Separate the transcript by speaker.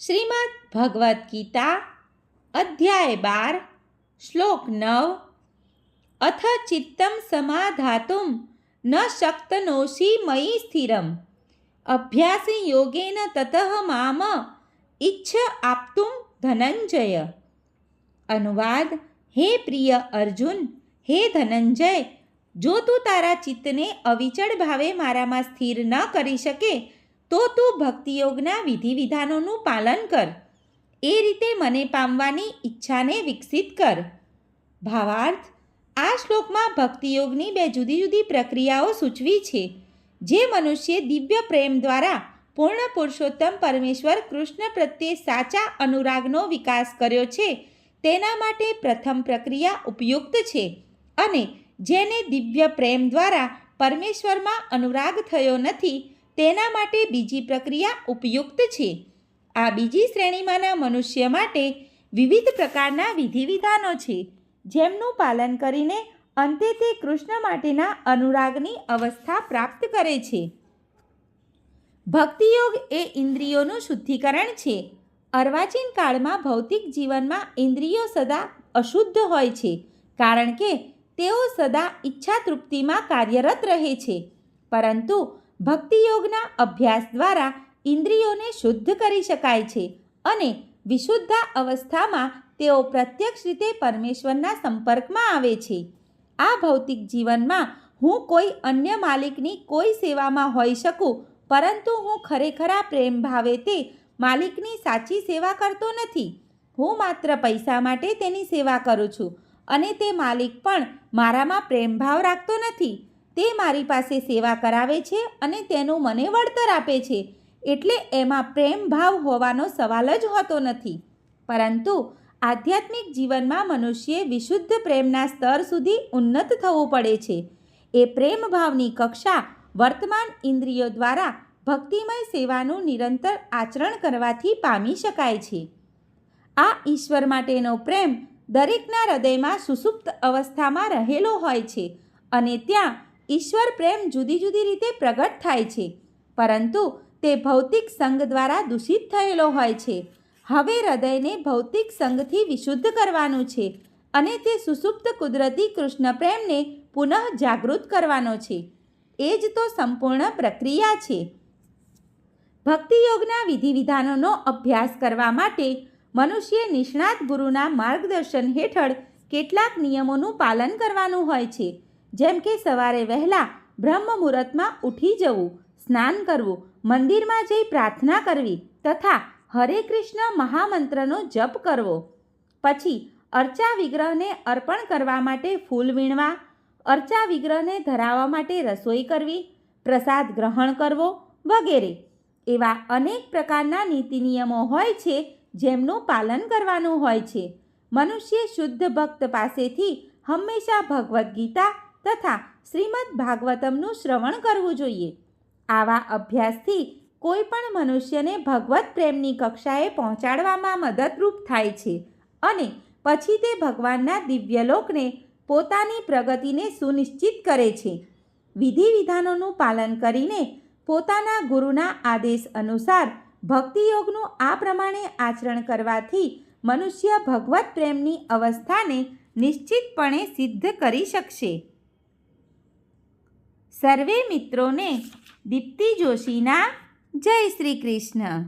Speaker 1: શ્રીમદ ભગવદ્ ગીતા, અધ્યાય બાર, શ્લોક નવ, અથ ચિત્તમ સમાધાતુમ ન શક્તનોષી મયી સ્થિરમ. અભ્યાસ યોગેન તતઃ મામ ઈચ્છ આપતું ધનંજય. અનુવાદ, હે પ્રિય અર્જુન, હે ધનંજય, જો તું તારા ચિત્તને અવિચળ ભાવે મારામાં સ્થિર ન કરી શકે તો તું ભક્તિયોગના વિધિ વિધાનોનું પાલન કર. એ રીતે મને પામવાની ઈચ્છાને વિકસિત કર. ભાવાર્થ, આ શ્લોકમાં ભક્તિયોગની બે જુદી જુદી પ્રક્રિયાઓ સૂચવી છે. જે મનુષ્ય દિવ્ય પ્રેમ દ્વારા પૂર્ણ પુરુષોત્તમ પરમેશ્વર કૃષ્ણ પ્રત્યે સાચા અનુરાગનો વિકાસ કર્યો છે, તેના માટે પ્રથમ પ્રક્રિયા ઉપયુક્ત છે અને જેને દિવ્ય પ્રેમ દ્વારા પરમેશ્વરમાં અનુરાગ થયો નથી તેના માટે બીજી પ્રક્રિયા ઉપયુક્ત છે. આ બીજી શ્રેણીમાંના મનુષ્ય માટે વિવિધ પ્રકારના વિધિ વિધાનો છે, જેમનું પાલન કરીને અંતે તે કૃષ્ણ માટેના અનુરાગની અવસ્થા પ્રાપ્ત કરે છે. ભક્તિયોગ એ ઇન્દ્રિયોનું શુદ્ધિકરણ છે. અર્વાચીન કાળમાં ભૌતિક જીવનમાં ઇન્દ્રિયો સદા અશુદ્ધ હોય છે, કારણ કે તેઓ સદા ઈચ્છા તૃપ્તિમાં કાર્યરત રહે છે. પરંતુ ભક્તિયોગના અભ્યાસ દ્વારા ઇન્દ્રિયોને શુદ્ધ કરી શકાય છે અને વિશુદ્ધા અવસ્થામાં તેઓ પ્રત્યક્ષ રીતે પરમેશ્વરના સંપર્કમાં આવે છે. આ ભૌતિક જીવનમાં હું કોઈ અન્ય માલિકની કોઈ સેવામાં હોઈ શકું, પરંતુ હું ખરેખરા પ્રેમ ભાવે તે માલિકની સાચી સેવા કરતો નથી. હું માત્ર પૈસા માટે તેની સેવા કરું છું અને તે માલિક પણ મારામાં પ્રેમભાવ રાખતો નથી. તે મારી પાસે સેવા કરાવે છે અને તેનું મને વળતર આપે છે. એટલે એમાં પ્રેમ ભાવ હોવાનો સવાલ જ હોતો નથી. પરંતુ આધ્યાત્મિક જીવનમાં મનુષ્યે વિશુદ્ધ પ્રેમના સ્તર સુધી ઉન્નત થવું પડે છે. એ પ્રેમ ભાવની કક્ષા વર્તમાન ઇન્દ્રિયો દ્વારા ભક્તિમય સેવાનું નિરંતર આચરણ કરવાથી પામી શકાય છે. આ ઈશ્વર માટેનો પ્રેમ દરેકના હૃદયમાં સુસુપ્ત અવસ્થામાં રહેલો હોય છે અને ત્યાં ઈશ્વર પ્રેમ જુદી જુદી રીતે પ્રગટ થાય છે, પરંતુ તે ભૌતિક સંગ દ્વારા દૂષિત થયેલો હોય છે. હવે હૃદયને ભૌતિક સંગથી વિશુદ્ધ કરવાનું છે અને તે સુસુપ્ત કુદરતી કૃષ્ણ પ્રેમને પુનઃ જાગૃત કરવાનો છે. એ જ તો સંપૂર્ણ પ્રક્રિયા છે. ભક્તિયોગના વિધિવિધાનોનો અભ્યાસ કરવા માટે મનુષ્ય નિષ્ણાત ગુરુના માર્ગદર્શન હેઠળ કેટલાક નિયમોનું પાલન કરવાનું હોય છે. જેમ કે સવારે વહેલા બ્રહ્મ મુહૂર્તમાં ઉઠી જવું, સ્નાન કરવું, મંદિરમાં જઈ પ્રાર્થના કરવી તથા હરે કૃષ્ણ મહામંત્રનો જપ કરવો. પછી અર્ચા વિગ્રહને અર્પણ કરવા માટે ફૂલ વીણવા, અર્ચા વિગ્રહને ધરાવવા માટે રસોઈ કરવી, પ્રસાદ ગ્રહણ કરવો વગેરે. એવા અનેક પ્રકારના નીતિ નિયમો હોય છે જેમનું પાલન કરવાનું હોય છે. મનુષ્ય શુદ્ધ ભક્ત પાસેથી હંમેશા ભગવદ્ ગીતા તથા શ્રીમદ ભાગવતમનું શ્રવણ કરવું જોઈએ. આવા અભ્યાસથી કોઈ પણ મનુષ્યને ભગવત પ્રેમની કક્ષાએ પહોંચાડવામાં મદદરૂપ થાય છે અને પછી તે ભગવાનના દિવ્યલોકને પોતાની પ્રગતિને સુનિશ્ચિત કરે છે. વિધિ વિધાનોનું પાલન કરીને પોતાના ગુરુના આદેશ અનુસાર ભક્તિયોગનું આ પ્રમાણે આચરણ કરવાથી મનુષ્ય ભગવત પ્રેમની અવસ્થાને નિશ્ચિતપણે સિદ્ધ કરી શકશે. સર્વે મિત્રોને દીપ્તિ જોશીના જય શ્રી કૃષ્ણ.